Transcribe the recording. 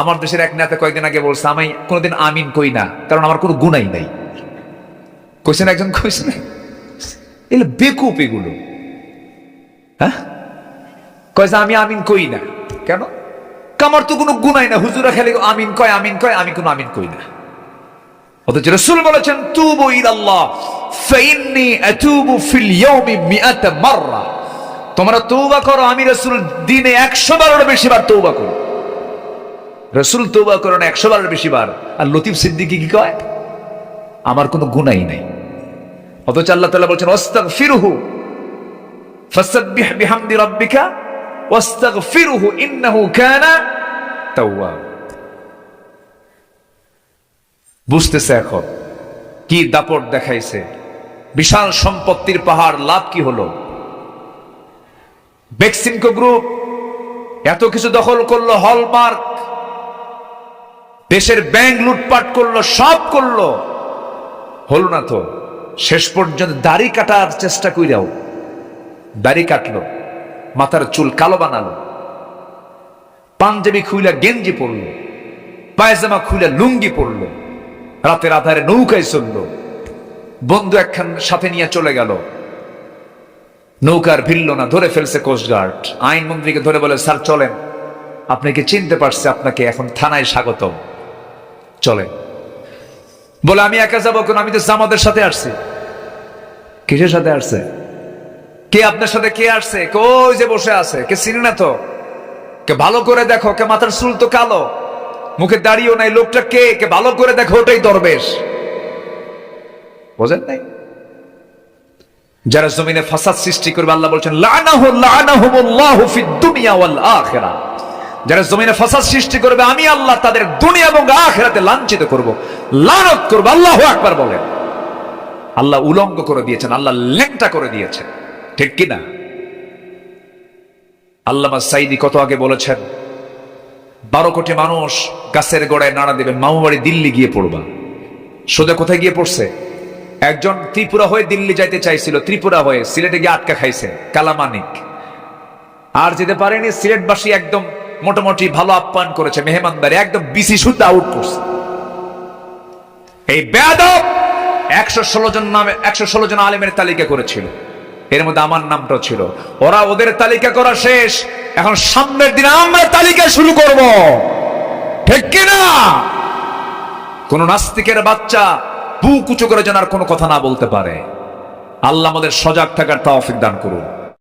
আমার দেশের এক নেতা কয়েকদিন আগে বলছে, আমি কোনোদিন আমিন কই না, কারণ আমার কোনো গুণাই নাই। কইছেন একজন, কইছেন এগুলো বেকুপ এগুলো। হ্যাঁ? কয়েছে আমি আমিন কই না। কেন? কামার তো কোনো গুণাই না, হুজুরা খালি আমিন কয় আমিন কয়, আমি কোনো আমিন কই না। অথচ রসুল বলেছেন, তুবু ইলাল্লাহ, ফাইন্নি আতুবু ফিল ইয়াউমি মিআত মাররা। তোমরা তৌবা করো, আমি রসুল দিনে 100 বারের বেশি বার তৌবা করো। রসুল তৌবা করো না 100 বারের বেশি বার আর লতিফ সিদ্দিকি কি কয়? আমার কোনো গুনাই নাই। অথচ আল্লাহ তাআলা বলছেন, ওয়াস্তাগফিরহু, ফাসাব্বিহ বিহামদি রাব্বিকা, ওয়াস্তাগফিরহু ইন্নাহু কানা তাওয়াব. বুঝতেছে এখন কি দাপট দেখাইছে? বিশাল সম্পত্তির পাহাড় লাভ কি হলো? বেক্সিমকো গ্রুপ এত কিছু দখল করল, হলমার্ক দেশের ব্যাংক লুটপাট করল, সব করল। হলো না তো, শেষ পর্যন্ত দাড়ি কাটার চেষ্টা কইরাও, দাড়ি কাটলো, মাথার চুল কালো বানালো। পাঞ্জাবি খুইলা গেঞ্জি পরলো, পায়জামা খুইলা লুঙ্গি পরলো, রাতের আধারে নৌকায় চলল বন্ধু একখান সাথে নিয়ে চলে গেল। নৌকার ভিড়ল না, ধরে ফেলছে কোস্টগার্ড আইনমন্ত্রীকে ধরে বলে, স্যার, চলেন। আপনাকে চিনতে পারছে আপনাকে এখন থানায় স্বাগতম? চলে। বলে, আমি একা যাব কেন? আমি তো জামাদের সাথে আসছি। কিসের সাথে আসছে? কে আপনার সাথে কে আসছে? কে ওই যে বসে আছে? কে চিনি না তো? কে ভালো করে দেখো? কে মাথার চুল তো কালো? মুখে দাঁড়িয়েও নাই। লোকটা কে? কে ভালো করে দেখো? ওটাই দরবেশ। বোঝেন নাই? যারা জমিনে ফাসাদ সৃষ্টি করবে, আল্লাহ বলছেন, লানাহু, লানাহুমুল্লাহু ফিদ দুনিয়া ওয়াল আখিরা। যারা জমিনে ফাসাদ সৃষ্টি করবে, আমি আল্লাহ তাদের দুনিয়া এবং আখিরাতে লাঞ্ছিত করব। লানত করব, আল্লাহু আকবার বলেন। আল্লাহ উলঙ্গ করে দিয়েছেন, আল্লাহ ল্যাংটা করে দিয়েছেন। ঠিক কি না আল্লামা সাইদি কত আগে বলেছেন, বারো কোটি মানুষ গাছের গোড়ায় নাড়া দেবে, মামুবাড়ি দিল্লি গিয়ে পড়বা। সোজা কোথায় গিয়ে পড়ছে? একজন ত্রিপুরা হয়ে দিল্লি যাইতে চাইছিল, ত্রিপুরা হয়ে সিলেটে গিয়ে আটকা খাইছে, কালামানিক। আর যেতে পারেনি, সিলেটবাসী একদম মোটামুটি ভালো আপ্যায়ন করেছে, মেহমানদারি, একদম বিসি শুদ্ধ আউট করছে। এই বেদব একশো ষোলো জন নামে, একশো ষোলো জন আলেমের তালিকা করেছিল। এর মধ্যে আমার নামটাও ছিল। ওরা ওদের তালিকা করা শেষ। এখন সামনের দিন আমরা তালিকা শুরু করব। ঠিক কিনা? কোন নাস্তিকের বাচ্চা বুক উঁচু করে যেন আর কোনো কথা না বলতে পারে। আল্লাহ আমাদের সজাগ থাকার তাওফিক দান করুন।